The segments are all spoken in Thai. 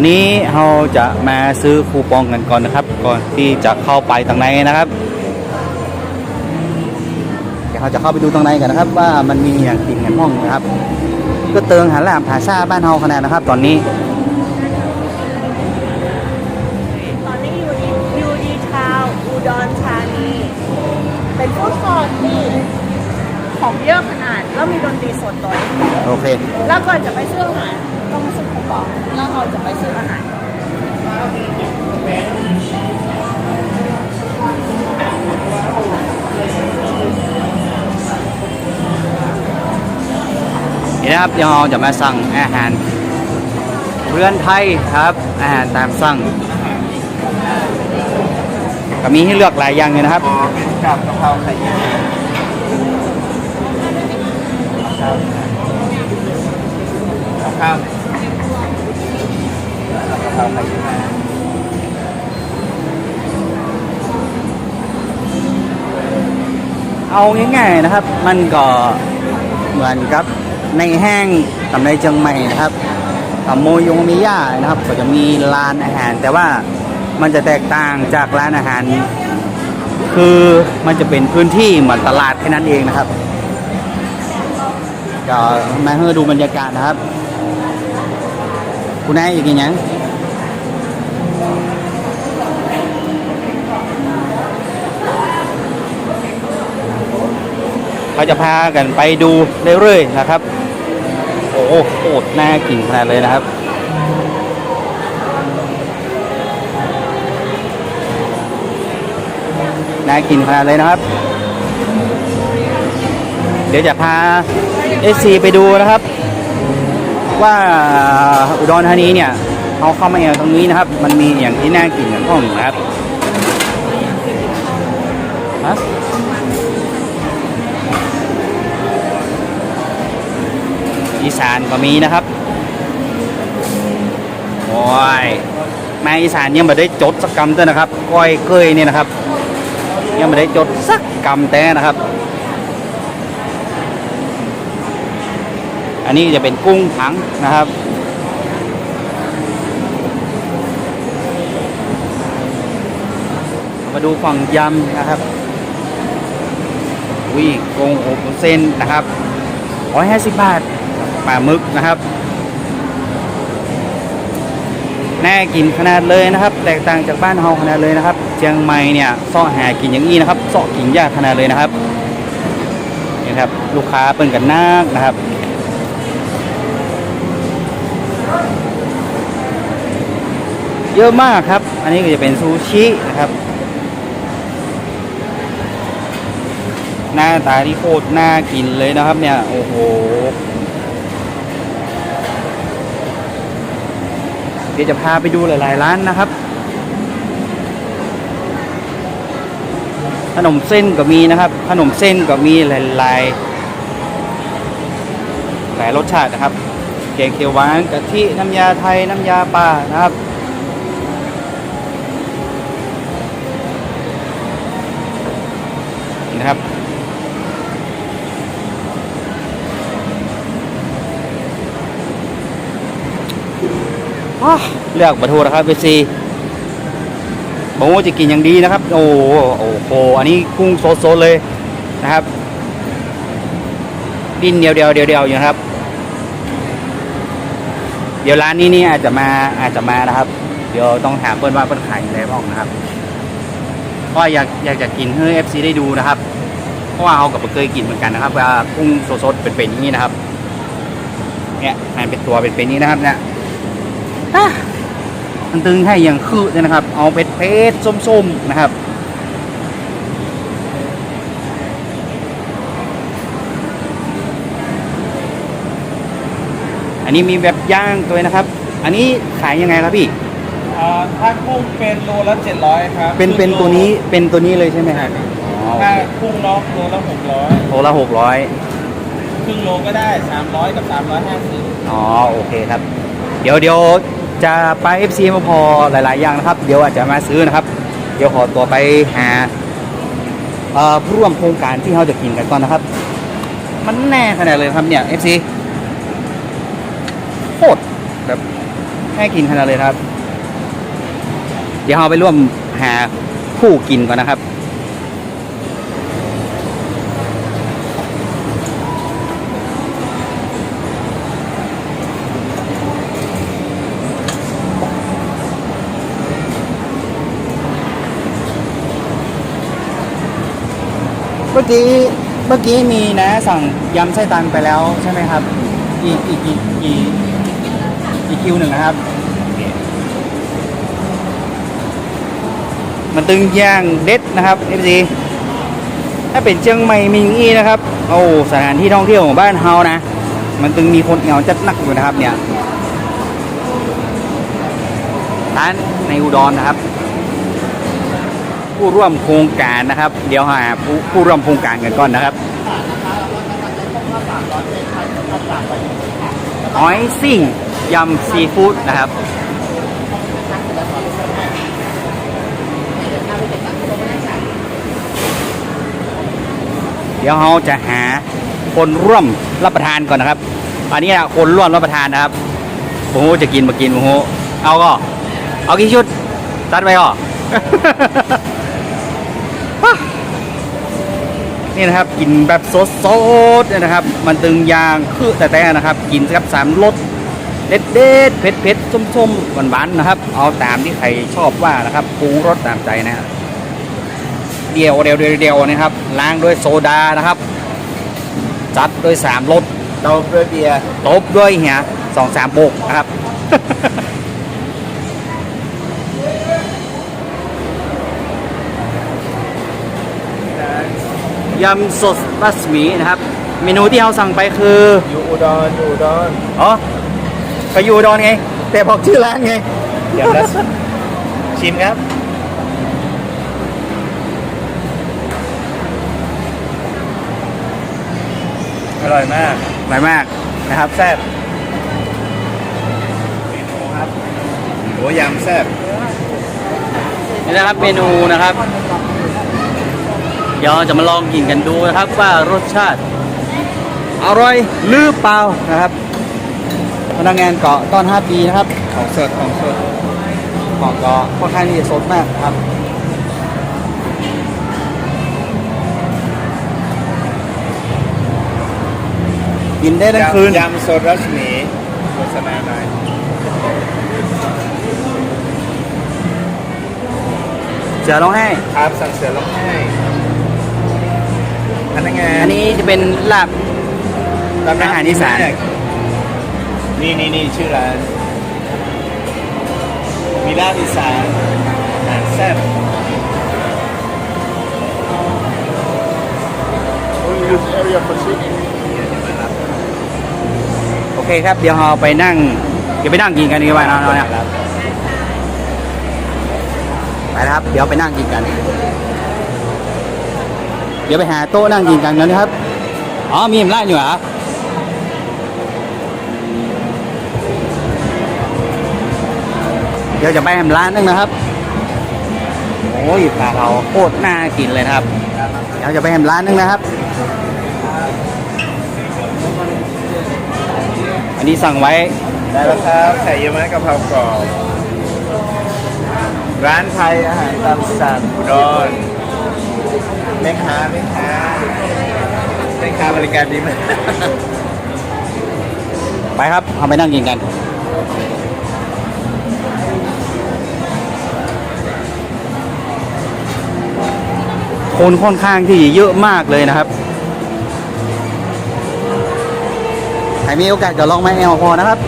อนนี้เราจะมาซื้อคูปองกันก่อนนะครับ ก่อนที่จะเข้าไปทางในนะครับ เดี๋ยวเราจะเข้าไปดูตรงในกันนะครับ ว่ามันมีอย่างกินกันห้องนะครับ ก็เติงหันหลามผาซาบ้านเฮาขนาดนะครับ ตอนนี้ตอนนี้อยู่ดีอยู่ดีทาวน์อุดรธานีเป็นฟู้ดคอร์ทที่ของเยอะขนาดแล้วมีดนตรีสดด้วยโอเค แล้วก่อนจะไปซื้ออาหาร ต้องมาซื้อคูปองแล้วเราจะไปซื้ออาหารนี่นะครับเดี๋ยวเราจะมาสั่งอาหารเรือนไทยครับ อาหารตามสั่งก็มีให้เลือกหลายอย่างเลยนะครับกับกะเพราไข่เยี่ยว เอาง่ายๆนะครับ มันก็เหมือนกับในแห้งตำในเชียงใหม่นะครับตำโมยงมีย่านะครับก็จะมีร้านอาหาร แต่ว่ามันจะแตกต่างจากร้านอาหาร คือมันจะเป็นพื้นที่เหมือนตลาดแค่นั้นเองนะครับก็มาให้ดูบรรยากาศนะครับ คุณนายอีกอย่าง เขาจะพากันไปดูเรื่อยๆนะครับ โอ้โหโคตรน่ากินขนาดเลยนะครับน่ากินขนาดเลยนะครับ เดี๋ยวจะพาเอซีไปดูนะครับ ว่าอุดรธานีเนี่ยเขาเข้ามาอย่างตรงนี้นะครับ มันมีอย่างที่น่ากินอย่างห้องนะครับฮะ อีสานก็มีนะครับโอ้ยมาอีสานยังไม่ได้จดสักกรรมเต้นะครับก้อยเคยเนี่ยนะครับ ยังไม่ได้จดสักกรรมแต่นะครับ อันนี้จะเป็นกุ้งถังนะครับมาดูฝั่งยำนะครับวิ่งกงหกเส้นนะครับร้อยห้าสิบบาท ปลาหมึกนะครับน่ากินขนาดเลยนะครับ แตกต่างจากบ้านเฮาขนาดเลยนะครับเชียงใหม่เนี่ยซอหากินอย่างนี้นะครับซอกินยากขนาดเลยนะครับนี่ครับลูกค้าเปิ่นกันนักนะครับเยอะมากครับ อันนี้ก็จะเป็นซูชินะครับ หน้าตาที่โคตรน่ากินเลยนะครับเนี่ย โอ้โห ดี๋ยวจะพาไปดูหลาย ๆ ร้านนะครับ ขนมเส้นก็มีนะครับ ขนมเส้นก็มีหลายๆหลายรสชาตินะครับแกงเขียวหวานกะทิน้ำยาไทยน้ำยาป่านะครับนี่นะครับ อ้าว เลือกปลาทูนะครับเวซีบอกว่าจะกินอย่างดีนะครับ โอ้โหอ้โหอันนี้กุ้งสดๆเลยนะครับ ดิ้นเดียวเดียวเดียวเดียวอยู่นะครับ เดี๋ยวร้านนี้นี่อาจจะมาอาจจะมานะครับ เดี๋ยวต้องถามเพื่อนว่าเพื่อนขายอะไรบ้างนะครับเพราะอยากอยากจะกินให้เอฟซีได้ดูนะครับเพราะว่าเขากับเคยกินเหมือนกันนะครับว่ากุ้งสดๆเป็นๆอย่างนี้นะครับเนี่ยมันเป็นตัวเป็นๆนี้นะครับเนี่ย มันตึงให้อย่างคือเนี่ยนะครับ เอาเป็ดเพชรส้มๆนะครับอันนี้มีแบบย่างตัวนะครับ อันนี้ขายยังไงครับพี่อ่าถ้ากุ้งเป็นโลละเจ็ดร้อยครับ เป็นเป็นตัวนี้ เป็นตัวนี้เลยใช่ไหมครับอ๋อโอถ้าเคกุ้งน็อกโลละหกร้อยโลละหกร้อยครึ่งโลก็ได้สามร้อยกับสามร้อยห้าสิบอ๋อ โอเคครับ เดี๋ยวเดี๋ยว จะไป FC มาพอหลาย ๆ อย่างนะครับ เดี๋ยวอาจจะมาซื้อนะครับ เดี๋ยวขอตัวไปหาเอ่อผู้ร่วมโครงการที่เราจะกินกันก่อนนะครับ มันแน่ขนาดเลยครับเนี่ย FC โคตรแบบแน่กินขนาดเลยครับ เดี๋ยวเราไปร่วมหาคู่กินก่อนนะครับ มื่อกี้เมื่อกี้มีนะสั่งยำไส้ตันไปแล้วใช่ไหมครับ อีกอีกอีกอีกอีกคิวหนึ่งนะครับ มันตึงย่างเด็ดนะครับ FC ถ้าเป็นเชียงใหม่มีอย่างนี้นะครับ โอ้สถานที่ท่องเที่ยวของบ้านเฮานะ มันตึงมีคนเอวจัดหนักอยู่นะครับเนี่ยร้านในอุดรนะครับ ผู้ร่วมโครงการนะครับ เดี๋ยวหาผู้ผู้ร่วมโครงการกันก่อนนะครับหอยซิ่งยำซีฟู้ดนะครับเดี๋ยวเราจะหาคนร่วมรับประทานก่อนนะครับอันนี้นะคนร่วมรับประทานนะครับโอ้โหจะกินมากินโอ้โหเอาก็ เอากี่ชุดจัดไปก็ นี่นะครับกินแบบสดๆเนี่ยนะครับ มันตึงยางคือแต่แต่นะครับ กินกับสามรสเด็ดเด็ดๆเผ็ดเผ็ดๆส้มๆหวานๆนะครับ เอาตามที่ใครชอบว่านะครับปรุงรสตามใจนะฮะเดียวเดียวเดียวเดียวนะครับ ล้างด้วยโซดานะครับ จัดด้วยสามรสเตาเพื่อเบียร์ตบด้วยเหียสองสามโบกนะครับ ยำสดรัศมีนะครับ เมนูที่เราสั่งไปคืออยู่อุดรอยู่อุดรอ๋อไปอยู่อุดอนไง แต่บอกชื่อร้านไง เดี๋ยวนะชิมครับ อร่อยมากอร่อยมากนะครับแซ่บเมนูครับโหยำแซ่บนี่นะครับเมนูนะครับ เดี๋ยวเราจะมาลองกินกันดูนะครับว่ารสชาติอร่อยหรือเปล่านะครับพนักงานเกาะต้อน5ปีนะครับของสดของสดของเกาะค่อนข้างที่จะสดมากครับกินได้ทั้งคืนยำสดรัศมีโฆษณาหน่อยเสือร้องไห้ครับสั่งเสือร้องไห้ พนักงานอันนี้จะเป็นลาบอาหารอีสาน นี่นี่นี่ชื่อร้าน มีลาบอีสานอาหารแซ่บโอเคครับ เดี๋ยวเราไปนั่งเดี๋ยวไปนั่งกินกันดีกว่าเนาะเนาะเนี่ยไปนะครับ เดี๋ยวไปนั่งกินกัน เดี๋ยวไปหาโต๊ะนั่งกินกันนะครับ อ๋อ มีมร้านอยู่เหรอเดี๋ยวจะไปแฮมร้านนึงนะครับ โอ้ยปลาเราโคตรน่ากินเลยนะครับ เดี๋ยวจะไปแฮมร้านนึงนะครับ อันนี้สั่งไว้ได้แล้วครับไข่เยี่ยวม้ากะเพรากรอบร้านไทยอาหารตามสั่งอุดร แม่ค้าแม่ค้าแม่ค้าบริการดีมากไปครับเอาไปนั่งกินกัน คนค่อนข้างที่เยอะมากเลยนะครับ ใครมีโอกาสก็ลองมาแอลพอนะครับ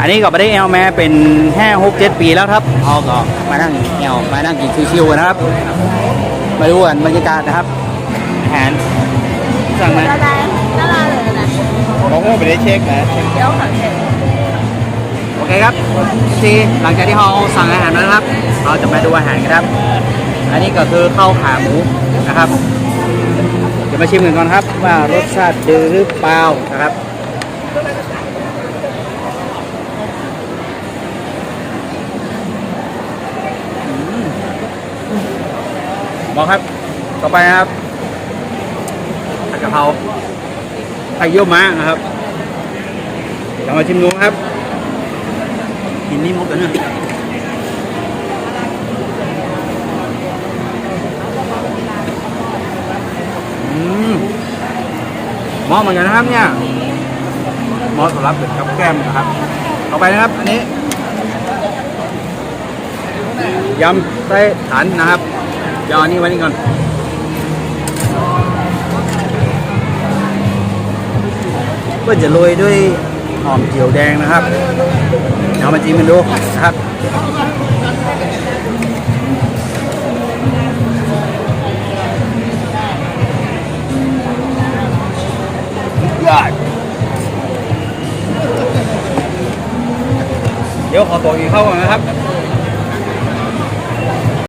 อันนี้ก็ไม่ได้แอลมาเป็นแค่หกเจ็ดปีแล้วครับเอาก็มานั่งแอลมานั่งกินชิวๆกันนะครับ มาดูกันบรรยากาศนะครับ อาหารสั่งมาละลายละลายเลยนะผมก็ไม่ได้เช็คนะเดี๋ยวค่ะเช็คโอเคครับทีหลังจากที่เราสั่งอาหารแล้วนะครับ เราจะมาดูอาหารกันครับ อันนี้ก็คือข้าวขาหมูนะครับ เดี๋ยวมาชิมกันก่อนครับว่ารสชาติดีหรือเปล่านะครับ บอกครับ ต่อไปนะครับผัดกะเพราไข่เยี่ยวม้านะครับเดี๋ยวมาชิมดูครับ กินนี่มุกกันเนี่ยอืมเหมาะเหมือนกันนะครับเนี่ยเหมาะสำหรับเป็นกับแก้มนะครับ ต่อไปนะครับ อันนี้ยำไส้ฐานนะครับ เดี๋ยวอันนี้ไว้นี่ก่อนก็จะโรยด้วยหอมเจียวแดงนะครับ เดี๋ยวเอามาจิ้มกันดูนะครับยอดเดี๋ยวขอตัวกินข้าวก่อนนะครับ